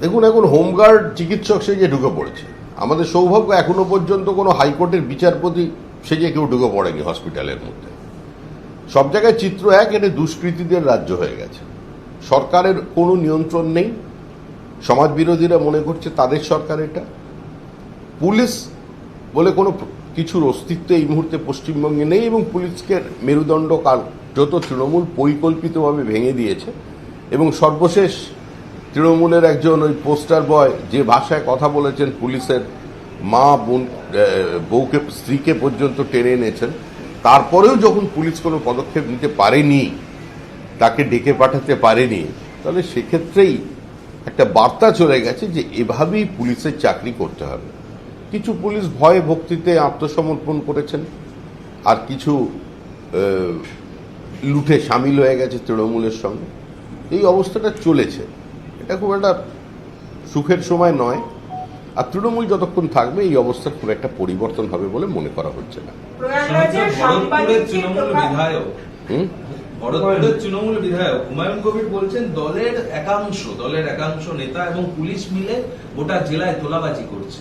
দেখুন, এখন হোমগার্ড চিকিৎসক সেজে ঢুকে পড়েছে। আমাদের সৌভাগ্য, এখনও পর্যন্ত কোনো হাইকোর্টের বিচারপতি সেজে কেউ ঢুকে পড়েনি হসপিটালের মধ্যে। সব জায়গায় চিত্র এক এটা দুষ্কৃতীদের রাজ্য হয়ে গেছে। সরকারের কোনো নিয়ন্ত্রণ নেই। সমাজ বিরোধীরা মনে করছে তাদের সরকার এটা। পুলিশ বলে কোনো কিছুর অস্তিত্ব এই মুহূর্তে পশ্চিমবঙ্গে নেই এবং পুলিশকে মেরুদণ্ড কাল কার্যত তৃণমূল পরিকল্পিতভাবে ভেঙে দিয়েছে এবং সর্বশেষ তৃণমূলের একজন ওই পোস্টার বয় যে ভাষায় কথা বলেছেন পুলিশের মা বোন বউকে, স্ত্রীকে পর্যন্ত টেনে এনেছেন। তারপরেও যখন পুলিশ কোনো পদক্ষেপ নিতে পারেনি, তাকে ডেকে পাঠাতে পারেনি, তাহলে সেক্ষেত্রেই একটা বার্তা চলে গেছে যে এভাবেই পুলিশের চাকরি করতে হবে। কিছু পুলিশ ভয়ে ভক্তিতে আত্মসমর্পণ করেছেন, আর কিছু লুঠে সামিল হয়ে গেছে তৃণমূলের সঙ্গে। এই অবস্থাটা চলেছে। এটা খুব একটা সুখের সময় নয়। আর তৃণমূল যতক্ষণ থাকবে এই অবস্থার খুব একটা পরিবর্তন হবে বলে মনে করা হচ্ছে না। তৃণমূল বিধায়ক ভরতপুরের তৃণমূল বিধায়ক হুমায়ুন কবির বলছেন দলের একাংশ দলের একাংশ নেতা এবং পুলিশ মিলে গোটা জেলায় তোলাবাজি করছে।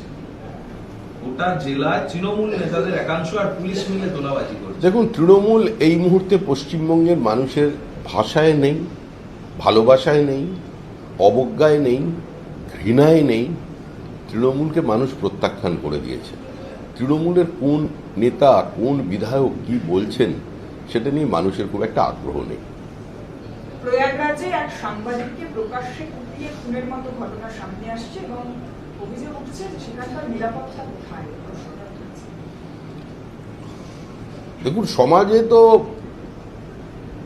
গোটা জেলায় তৃণমূল নেতাদের একাংশ আর পুলিশ মিলে তোলাবাজি করছে। দেখুন তৃণমূল এই মুহূর্তে পশ্চিমবঙ্গের মানুষের ভাষায় নেই ভালোবাসায় নেই অবজ্ঞায় নেই ঘৃণায় নেই তৃণমূলকে মানুষ প্রত্যাখ্যান করে দিয়েছে। তৃণমূলের কোন নেতা কোন বিধায়ক কি বলছেন সেটা নিয়ে মানুষের খুব একটা আগ্রহ নেই। প্রয়াগরাজে এক সাংবাদিককে প্রকাশ্যে কুপিয়ে খুনের মতো ঘটনা সামনে আসছে এবং অভিযোগ উঠছে সেখানকার নিরাপত্তা কোথায়? দেখুন সমাজে তো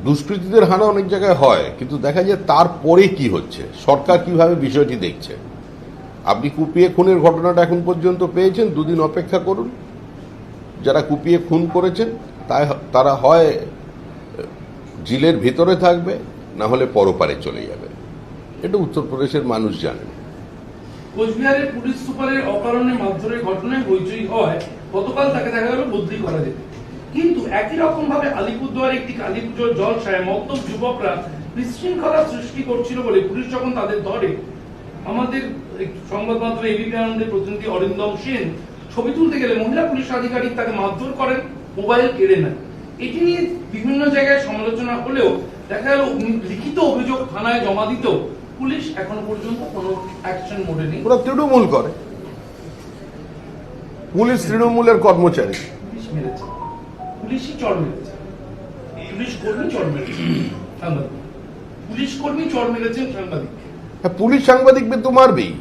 দুষ্কৃতীদের হানা অনেক জায়গায় হয়, কিন্তু দেখা যায় তারপরে কি হচ্ছে? সরকার কীভাবে বিষয়টি দেখছে? আপনি কুপিয়ে খুনের ঘটনাটা এখন পর্যন্ত পেয়েছেন, দুদিন অপেক্ষা করুন। যারা কুপিয়ে খুন করেছেন, তাই তারা হয় জিলের ভিতরে থাকবে, না হলে পরপারে চলে যাবে। এটা উত্তরপ্রদেশের মানুষ জানেন। কোচবিহারের পুলিশ সুপারের অকারণে মারধরের ঘটনায় হইচই হয় গতকাল তাকে দেখা গেল বদলি করা যেতে কিন্তু একই রকম ভাবে আলিপুরদুয়ারে একটি কালী পুজোর জলসায় মদ্যপ যুবকরা বিশৃঙ্খলা সৃষ্টি করছিল বলে পুলিশ যখন তাদের ধরে আমাদের সংবাদ মাধ্যমে এবিপি আনন্দের প্রতিনিধি অরিন্দম সেন ছবি তুলতে গেলে মহিলা পুলিশ আধিকারিক তাকে মারধর করেন মোবাইল কেড়ে নেন। এটি নিয়ে বিভিন্ন জায়গায় সমালোচনা হলেও দেখা গেল লিখিত অভিযোগ থানায় জমা দিতেও পুলিশ এখনও পর্যন্ত কোনো অ্যাকশন মোডে নেই। ওরা তৃণমূল করে। পুলিশ তৃণমূলের কর্মচারী। মেরেছে। পুলিশই চর মেরেছে। পুলিশ কর্মী চর মেরেছে, সাংবাদিক। পুলিশ কর্মী চর মেরেছেন সাংবাদিক হ্যাঁ পুলিশ তো মারবেই।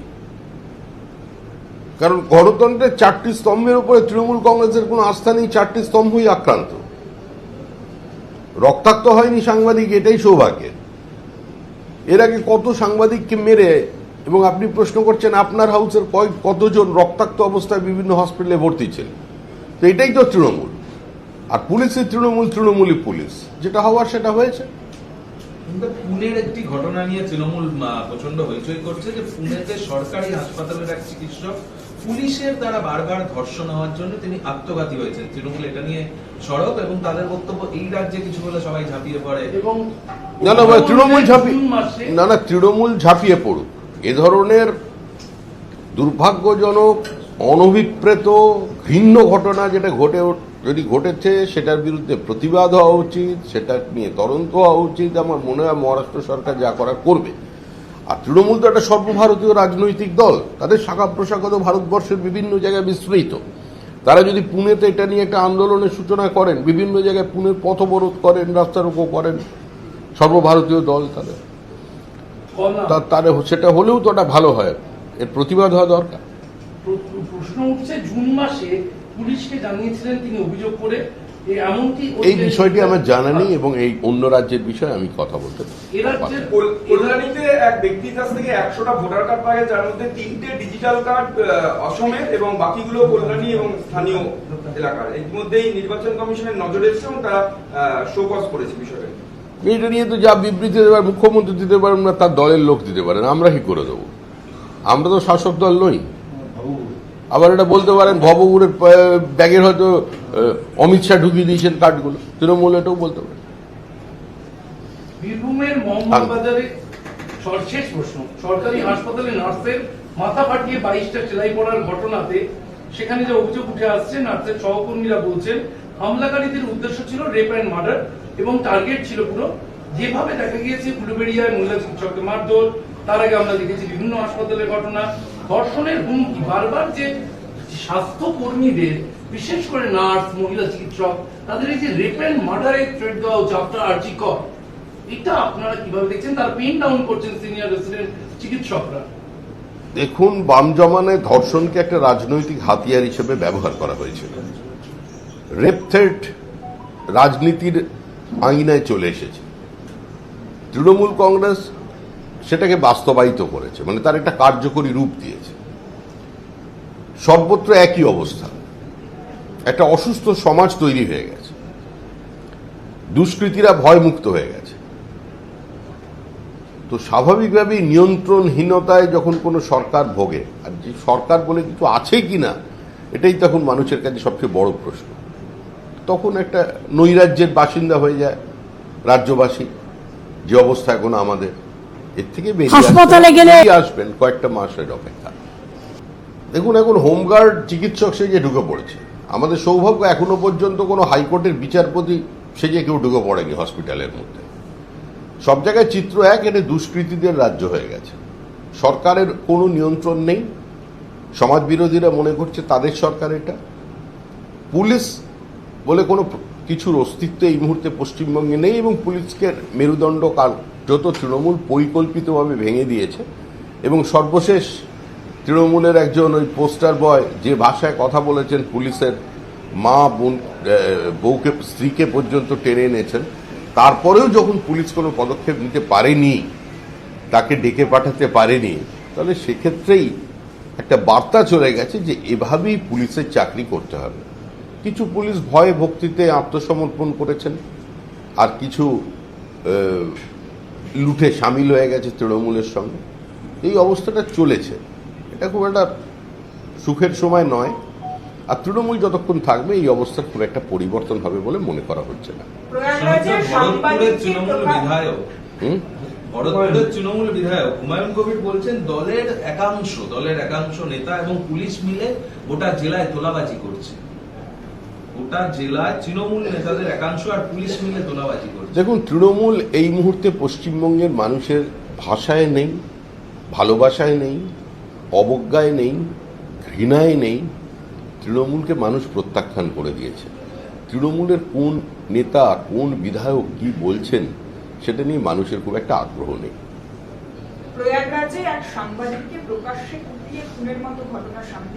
কারণ গণতন্ত্রের চারটি স্তম্ভের উপরে তৃণমূল কংগ্রেসের কোনো আস্থা নেই, চারটি স্তম্ভই আক্রান্ত। রক্তাক্ত হয়নি সাংবাদিক, এটাই সৌভাগ্যের। এর আগে কত সাংবাদিককে মেরে এবং আপনি প্রশ্ন করছেন, আপনার হাউসের কয়েক কতজন রক্তাক্ত অবস্থায় বিভিন্ন হসপিটালে ভর্তি ছিলেন? তো এটাই তো তৃণমূল। আর পুলিশের তৃণমূল তৃণমূলই পুলিশ। যেটা হওয়ার সেটা হয়েছে। পুনের একটি ঘটনা নিয়ে তৃণমূল প্রচণ্ড হইচই করছে যে পুনেতে সরকারি হাসপাতালের এক চিকিৎসক পুলিশের দ্বারা বারবার ধর্ষণ হওয়ার জন্য তিনি আত্মঘাতী হয়েছেন। তৃণমূল এটা নিয়ে সরব এবং তাদের বক্তব্য এই রাজ্যে কিছু হলে সবাই ঝাঁপিয়ে পড়ে। এবং না না ভাই, তৃণমূল ঝাঁপিয়ে না না তৃণমূল ঝাঁপিয়ে পড়ুক। এ ধরনের দুর্ভাগ্যজনক অনভিপ্রেত ঘৃণ্য ঘটনা যেটা ঘটে যদি ঘটেছে সেটার বিরুদ্ধে প্রতিবাদ হওয়া উচিত সেটা নিয়ে তদন্ত হওয়া উচিত। আমার মনে হয় মহারাষ্ট্র সরকার যা করার করবে। আর তৃণমূল তো একটা সর্বভারতীয় রাজনৈতিক দল। তাদের শাখা প্রশাখা তো ভারতবর্ষের বিভিন্ন জায়গায় বিস্তৃত। তারা যদি পুনেতে এটা নিয়ে একটা আন্দোলনের সূচনা করেন বিভিন্ন জায়গায় পুনের পথ অবরোধ করেন রাস্তা রোকো করেন সর্বভারতীয় দল তাদের। কন্যা তা তাহলে সেটা হলেও তো ওটা ভালো হয়। এর প্রতিবাদ হওয়া দরকার। প্রশ্ন উঠছে জুন মাসে পুলিশকে জানিয়েছিলেন তিনি অভিযোগ করে যে এমনকি এই বিষয়টি আমার জানা নেই এবং এই অন্য রাজ্যের বিষয়ে আমি কথা বলতে কল্যাণীতে এক ব্যক্তির কাছ থেকে একশোটা ভোটার কার্ড পাওয়া গেছে যার মধ্যে তিনটে ডিজিটাল কার্ড অসমের এবং বাকিগুলো কল্যাণী এবং স্থানীয় এলাকার। ইতিমধ্যেই নির্বাচন কমিশনের নজরে এসেছে এবং তারা শোকজ করেছে বিষয়টা এটা নিয়ে তো যা বিবৃতি দেবার মুখ্যমন্ত্রী দিতে পারেন না তার দলের লোক দিতে পারেন আমরা কি করে দেবো। আমরা তো শাসক দল নই। আবার এটা বলতে পারেন ভবগুড়ের ব্যাগের হয়তো অমিত শাহ ঢুকিয়ে দিয়েছেন কার্ডগুলো। তৃণমূল এটাও বলতে পারেন। সেখানে যে নার্সের বলছেন, হামলাকারীদের উদ্দেশ্য ছিল রেপ মার্ডার এবং টার্গেট ছিল পুরো। যেভাবে দেখা গিয়েছে মহিলা মারধর, তার আগে আমরা দেখেছি বিভিন্ন হাসপাতালের ঘটনা। ধর্ষণের হুমকি বারবার যে স্বাস্থ্য কর্মীদের বিশেষ করে নার্স, মহিলা চিকিৎসক, তাদের এই যে রেপ অ্যান্ড মার্ডারের থ্রেট দেওয়া হচ্ছে আফটার আর্জি কর এটা আপনারা কীভাবে দেখছেন? তার পেন ডাউন করছেন সিনিয়র রেসিডেন্ট চিকিৎসকরা। দেখুন, বাম জমানায় ধর্ষণকে একটা রাজনৈতিক হাতিয়ার হিসেবে ব্যবহার করা হয়েছিল রেপ থ্রেট রাজনীতির আঙিনায় চলে এসেছে। তৃণমূল কংগ্রেস সেটাকে বাস্তবায়িত করেছে মানে তার একটা কার্যকরী রূপ দিয়েছে। সর্বত্র একই অবস্থা। একটা অসুস্থ সমাজ তৈরি হয়ে গেছে। দুষ্কৃতীরা ভয়মুক্ত হয়ে গেছে। তো স্বাভাবিকভাবেই নিয়ন্ত্রণহীনতায় যখন কোনো সরকার ভোগে, আর যে সরকার বলে কিছু আছে কি না এটাই তখন মানুষের কাছে সবচেয়ে বড় প্রশ্ন। তখন একটা নৈরাজ্যের বাসিন্দা হয়ে যায় রাজ্যবাসী, যে অবস্থা এখন আমাদের। এর থেকে হাসপাতালে গেলে- আসবেন কয়েকটা মাসের অপেক্ষা। দেখুন এখন হোমগার্ড চিকিৎসক সেজে ঢুকে পড়েছে। আমাদের সৌভাগ্য এখনও পর্যন্ত কোনো হাইকোর্টের বিচারপতি সেজে কেউ ঢুকে পড়েনি হসপিটালের মধ্যে। সব জায়গায় চিত্র এক এটা দুষ্কৃতীদের রাজ্য হয়ে গেছে। সরকারের কোনো নিয়ন্ত্রণ নেই। সমাজ বিরোধীরা মনে করছে তাদের সরকার এটা। পুলিশ বলে কোনো কিছুর অস্তিত্ব এই মুহূর্তে পশ্চিমবঙ্গে নেই এবং পুলিশকে মেরুদণ্ড কার্যত তৃণমূল পরিকল্পিতভাবে ভেঙে দিয়েছে, এবং সর্বশেষ তৃণমূলের একজন ওই পোস্টার বয় যে ভাষায় কথা বলেছেন পুলিশের মা বোন বউকে, স্ত্রীকে পর্যন্ত টেনে এনেছেন, তারপরেও যখন পুলিশ কোনো পদক্ষেপ নিতে পারেনি, তাকে ডেকে পাঠাতে পারেনি, তাহলে সেক্ষেত্রেই একটা বার্তা চলে গেছে যে এভাবেই পুলিশের চাকরি করতে হবে। কিছু পুলিশ ভয়ে ভক্তিতে আত্মসমর্পণ করেছেন, আর কিছু লুঠে সামিল হয়ে গেছে তৃণমূলের সঙ্গে। এই অবস্থাটা চলেছে। এটা খুব একটা সুখের সময় নয়। আর তৃণমূল যতক্ষণ থাকবে এই অবস্থার খুব একটা পরিবর্তন হবে বলে মনে করা হচ্ছে না। তৃণমূল বিধায়ক। হুমায়ুন কবির বলছেন দলের একাংশ দলের একাংশ নেতা এবং পুলিশ মিলে গোটা জেলায় তোলাবাজি করছে। গোটা জেলায় তৃণমূল নেতাদের একাংশ আর পুলিশ মিলে তোলাবাজি করছে। দেখুন তৃণমূল এই মুহূর্তে পশ্চিমবঙ্গের মানুষের ভাষায় নেই ভালোবাসায় নেই অবজ্ঞায় নেই ঘৃণায় নেই। তৃণমূলকে মানুষ প্রত্যাখ্যান করে দিয়েছে। তৃণমূলের কোন নেতা কোন বিধায়ক কি বলছেন সেটা নিয়ে মানুষের খুব একটা আগ্রহ নেই। প্রয়াগরাজে এক সাংবাদিককে প্রকাশ্যে কুপিয়ে খুনের মতো ঘটনা সামনে